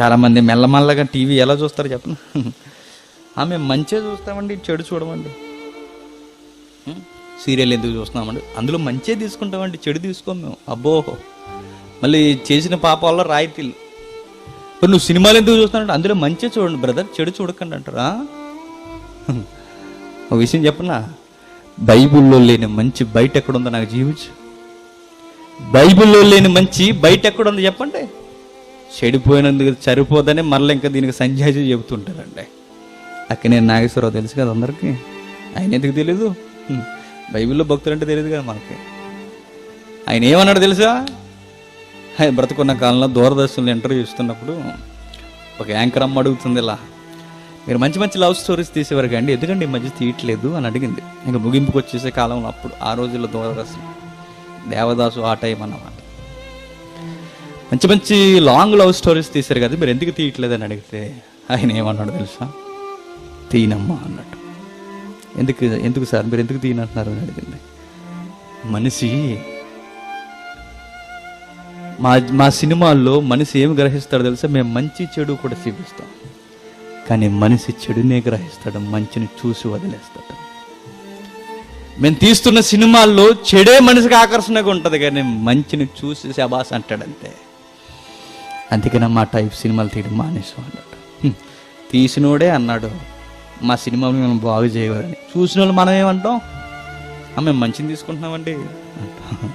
చాలామంది మెల్లమల్లగా టీవీ ఎలా చూస్తారు చెప్పను ఆమె మంచిగా చూస్తామండి చెడు చూడమండి. సీరియల్ ఎందుకు చూస్తున్నామండి? అందులో మంచిగా తీసుకుంటామండి చెడు తీసుకోం మేము. అబ్బో. మళ్ళీ చేసిన పాప వల్ల రాయితీలు. ఇప్పుడు నువ్వు సినిమాలు ఎందుకు చూస్తున్నావు అందులో మంచిగా చూడండి బ్రదర్ చెడు చూడకండి అంటారా? ఒక విషయం చెప్పనా? బైబిల్లో లేని మంచి బయట ఎక్కడుందో నాకు జీవించు. బైబిల్లో లేని మంచి బయట ఎక్కడుందో చెప్పండి. చెడిపోయినందుకు సరిపోదని మళ్ళీ ఇంకా దీనికి సంజాజి చెబుతుంటారండి. అక్క నేను నాగేశ్వరరావు తెలుసు కదా అందరికీ. ఆయన ఎందుకు తెలీదు? బైబిల్లో భక్తులు అంటే తెలియదు కదా మనకి. ఆయన ఏమన్నాడు తెలుసా? ఆయన బ్రతుకున్న కాలంలో దూరదర్శన్లు ఇంటర్వ్యూ ఇస్తున్నప్పుడు ఒక యాంకర్ అమ్మ అడుగుతుంది ఇలా మీరు మంచి మంచి లవ్ స్టోరీస్ తీసేవారు కండి ఎందుకండి ఈ మధ్య తీయట్లేదు? అని అడిగింది. ఇంకా ముగింపుకు వచ్చేసే కాలంలో అప్పుడు ఆ రోజుల్లో దూరదర్శనం దేవదాసు ఆ టైం అన్నమాట. మంచి మంచి లాంగ్ లవ్ స్టోరీస్ తీశారు కదా మీరు ఎందుకు తీయట్లేదు అని అడిగితే ఆయన ఏమన్నాడు తెలుసా? తీయనమ్మా అన్నట్టు. ఎందుకు ఎందుకు సార్ మీరు ఎందుకు తీయనంటున్నారు అని అడిగింది. మనిషి మా మా సినిమాల్లో మనిషి ఏమి గ్రహిస్తాడో తెలుసా? మేము మంచి చెడు కూడా చూపిస్తాం. కానీ మనిషి చెడునే గ్రహిస్తాడు మంచిని చూసి వదిలేస్తాడు. మేము తీస్తున్న సినిమాల్లో చెడే మనిషికి ఆకర్షణగా ఉంటుంది కానీ మంచిని చూసి శబాస్ అంటాడంతే. అందుకనే మా టైప్ సినిమాలు తీయడం మానేసాం అన్నాడు తీసినోడే అన్నాడు మా సినిమాలు మేము బాగు చేయవాలని. చూసిన వాళ్ళు మనం ఏమంటాం మేము మంచిని తీసుకుంటున్నామండి. అంటాం.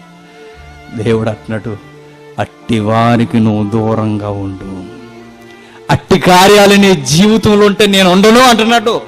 దేవుడు అంటున్నాడు అట్టి వారికి నువ్వు దూరంగా ఉండు. అట్టి కార్యాలు నీ జీవితంలో ఉంటే నేను ఉండను అంటున్నాడు.